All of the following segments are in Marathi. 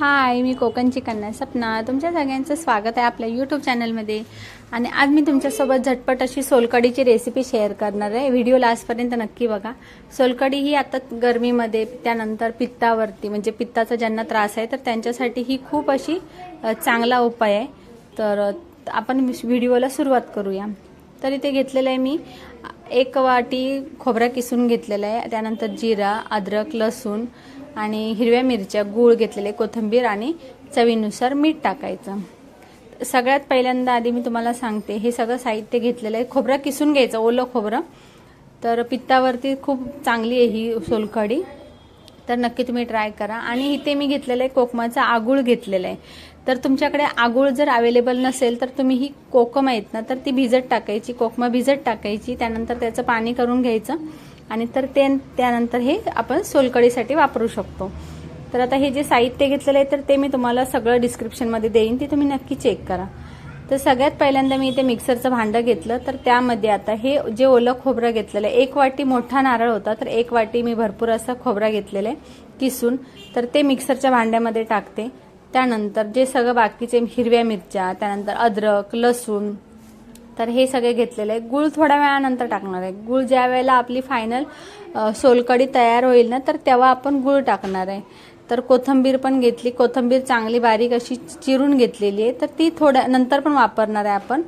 हाय मी कोकणची कन्या सपना तुमच्या सगळ्यांचं स्वागत आहे आपल्या यूट्यूब चॅनलमध्ये आणि आज मी तुमच्यासोबत झटपट अशी सोलकडीची रेसिपी शेअर करणार आहे. व्हिडिओ लास्टपर्यंत नक्की बघा. सोलकडी ही आता गरमीमध्ये त्यानंतर पित्तावरती म्हणजे पित्ताचा ज्यांना त्रास आहे तर त्यांच्यासाठी ही खूप अशी चांगला उपाय आहे. तर आपण व्हिडिओला सुरुवात करूया. तर इथे घेतलेलं आहे मी एक वाटी खोबरा किसून घेतलेला आहे. त्यानंतर जिरा अद्रक लसूण आणि हिरव्या मिरच्या गूळ घेतलेले कोथिंबीर आणि चवीनुसार मीठ टाकायचं. सगळ्यात पहिल्यांदा आधी मी तुम्हाला सांगते हे सगळं साहित्य घेतलेलं आहे. खोबरं किसून घ्यायचं ओलं खोबरं. तर पित्तावरती खूप चांगली आहे ही सोलकढी. तर नक्की तुम्ही ट्राय करा. आणि इथे मी घेतलेलं आहे कोकमाचा आगूळ घेतलेला आहे. तर तुमच्याकडे आगूळ जर अवेलेबल नसेल तर तुम्ही ही कोकम आहेत ना तर ती भिजत टाकायची कोकमा भिजत टाकायची. त्यानंतर त्याचं पाणी करून घ्यायचं. आणि तर ते त्यानंतर हे आपण सोलकडीसाठी वापरू शकतो. तर आता हे जे साहित्य घेतलेलं आहे तर ते मी तुम्हाला सगळं डिस्क्रिप्शनमध्ये देईन. ते तुम्ही नक्की चेक करा. तर सगळ्यात पहिल्यांदा मी इथे मिक्सरचं भांडं घेतलं तर त्यामध्ये आता हे जे ओलं खोबरं घेतलेलं आहे एक वाटी मोठा नारळ होता तर एक वाटी मी भरपूर असा खोबरा घेतलेलं आहे किसून. तर ते मिक्सरच्या भांड्यामध्ये टाकते. त्यानंतर जे सगळं बाकीचे हिरव्या मिरच्या त्यानंतर अद्रक लसूण तर हे सगळे घेतलेले आहे गुळ थोड्या वेळानंतर टाकणार आहे. गुळ ज्या वेळेला आपली फायनल सोलकडी तयार होईल ना तर तेव्हा आपण गुळ टाकणार आहे. तर कोथंबीर पण घेतली. कोथंबीर चांगली बारीक अशी चिरून घेतलेली आहे. तर ती थोड्या नंतर पण वापरणार आहे आपण.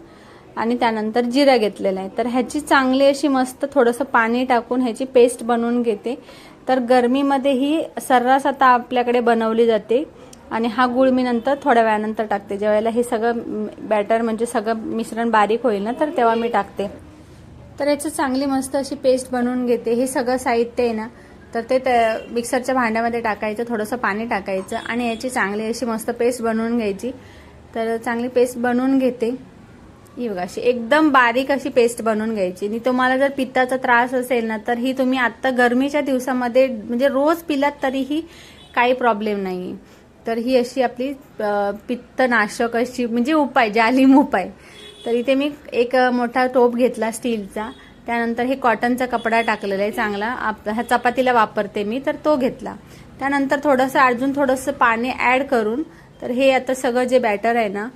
आणि त्यानंतर जिरा घेतलेला आहे. तर ह्याची चांगली अशी मस्त थोडंसं पाणी टाकून ह्याची पेस्ट बनवून घेते. तर गरमीमध्ये ही सर्रास आता आपल्याकडे बनवली जाते. आणि हा गुळ मी नंतर थोड्या वेळानंतर टाकते. ज्यावेळेला हे सगळं बॅटर म्हणजे सगळं मिश्रण बारीक होईल ना तर तेव्हा मी टाकते. तर याचं चांगली मस्त अशी पेस्ट बनवून घेते. हे सगळं साहित्य आहे ना तर ते त्या मिक्सरच्या भांड्यामध्ये टाकायचं थोडंसं पाणी टाकायचं आणि याची चांगली अशी मस्त पेस्ट बनवून घ्यायची. तर चांगली पेस्ट बनवून घेते. ही बघा अशी एकदम बारीक अशी पेस्ट बनवून घ्यायची. आणि तुम्हाला जर पित्ताचा त्रास असेल ना तर ही तुम्ही आत्ता गरमीच्या दिवसामध्ये म्हणजे रोज पिलात तरीही काही प्रॉब्लेम नाही तर ही अशी आपली पित्तनाशक अशी म्हणजे उपाय जालिम उपाय. तर इथे मी एक मोठा टोप घेतला स्टीलचा. त्यानंतर हे कॉटनचा कपडा टाकलेला आहे चांगला. आप- ह्या चपातीला वापरते मी तर तो घेतला. त्यानंतर थोडंसं अजून थोडंसं पाणी ॲड करून तर हे आता सगळं जे बॅटर आहे ना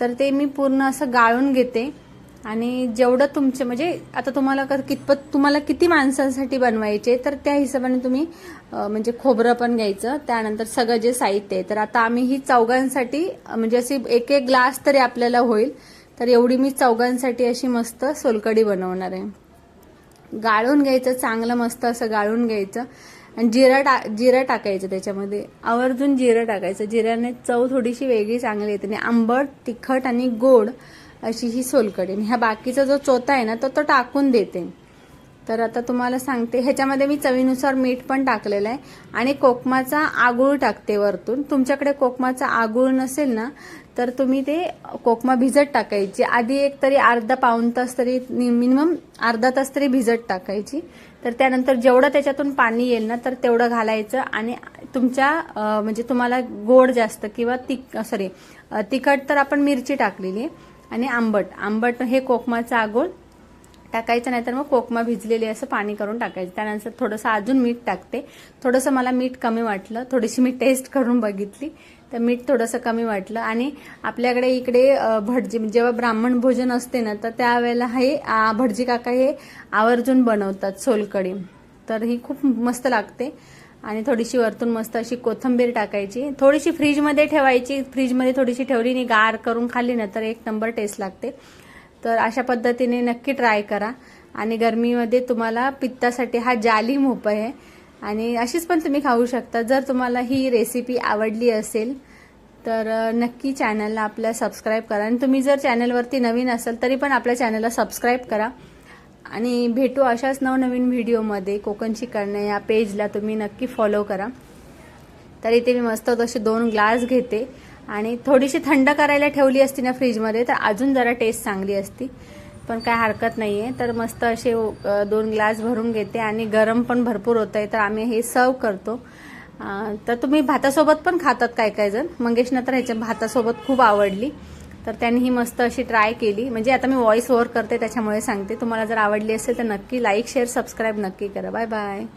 तर ते मी पूर्ण असं गाळून घेते. आणि जेवढं तुमचे म्हणजे आता तुम्हाला कितपत तुम्हाला किती माणसांसाठी बनवायचे तर त्या हिशोबाने तुम्ही म्हणजे खोबरं पण घ्यायचं त्यानंतर सगळं जे साहित्य आहे तर आता आम्ही ही चौघांसाठी म्हणजे अशी एक एक ग्लास तरी आपल्याला होईल तर एवढी मी चौघांसाठी अशी मस्त सोलकडी बनवणार आहे. गाळून घ्यायचं चांगलं मस्त असं गाळून घ्यायचं आणि जिरा टा जिरा टाकायचं त्याच्यामध्ये. आवर्जून जिरं टाकायचं जिऱ्याने चव थोडीशी वेगळी चांगली येते आणि आंबट तिखट आणि गोड अशी ही सोलकडी आणि ह्या बाकीचा जो चोथा आहे ना तो तो टाकून देते. तर आता तुम्हाला सांगते ह्याच्यामध्ये मी चवीनुसार मीठ पण टाकलेलं आहे. आणि कोकमाचा आगुळ टाकते वरतून. तुमच्याकडे कोकमाचा आगुळ नसेल ना तर तुम्ही ते कोकमा भिजत टाकायची. आधी एक तरी अर्धा पाऊण तास तरी मिनिमम अर्धा तास तरी भिजत टाकायची. तर त्यानंतर जेवढं त्याच्यातून पाणी येईल ना तर तेवढं घालायचं. आणि तुमच्या म्हणजे तुम्हाला गोड जास्त किंवा तिक सॉरी तिखट तर आपण मिरची टाकलेली आहे. आणि आंबट. आंबट हे कोकमाचं आगोळ टाकायचं नाही तर मग कोकमा भिजलेली असं पाणी करून टाकायचं. त्यानंतर थोडंसं अजून मीठ टाकते. थोडंसं मला मीठ कमी वाटलं. थोडीशी मी टेस्ट करून बघितली. तर मीठ थोडंसं कमी वाटलं. आणि आपल्याकडे इकडे भटजी जेव्हा ब्राह्मण भोजन असते ना तर त्यावेळेला हे भटजी काका हे आवर्जून बनवतात सोलकडी तर ही खूप मस्त लागते. आणि थोडीशी वरतून मस्त अशी कोथंबीर टाकायची. थोडीशी फ्रीजमध्ये ठेवायची. फ्रीजमध्ये थोडीशी ठेवली आणि गार करून खाल्ली ना तर एक नंबर टेस्ट लागते. तर अशा पद्धतीने नक्की ट्राय करा. आणि गरमीमध्ये तुम्हाला पित्तासाठी हा जाली मोप आहे. आणि अशीच पण तुम्ही खाऊ शकता. जर तुम्हाला ही रेसिपी आवडली असेल तर नक्की चॅनलला आपल्या सबस्क्राईब करा. आणि तुम्ही जर चॅनलवरती नवीन असाल तरी पण आपल्या चॅनलला सबस्क्राईब करा. आणि भेटू अशाच नवनवीन व्हिडिओमध्ये कोकण करणं या पेजला तुम्ही नक्की फॉलो करा. तर इथे मी मस्त तसे दोन ग्लास घेते. आणि थोडीशी थंड करायला ठेवली असती ना फ्रीजमध्ये तर अजून जरा टेस्ट चांगली असती. पण काय हरकत नाही आहे तर मस्त असे दोन ग्लास भरून घेते आणि गरम पण भरपूर होत आहे तर आम्ही हे सर्व करतो. तर तुम्ही भातासोबत पण खातात काय काय जण. मंगेशनं तर ह्याच्या भातासोबत खूप आवडली. तर त्यांनी ही मस्त अशी ट्राय केली. म्हणजे आता मी व्हॉइस ओव्हर करते त्याच्यामुळे सांगते. तुम्हाला जर आवडली असेल तर नक्की लाईक शेअर सबस्क्राईब नक्की करा. Bye bye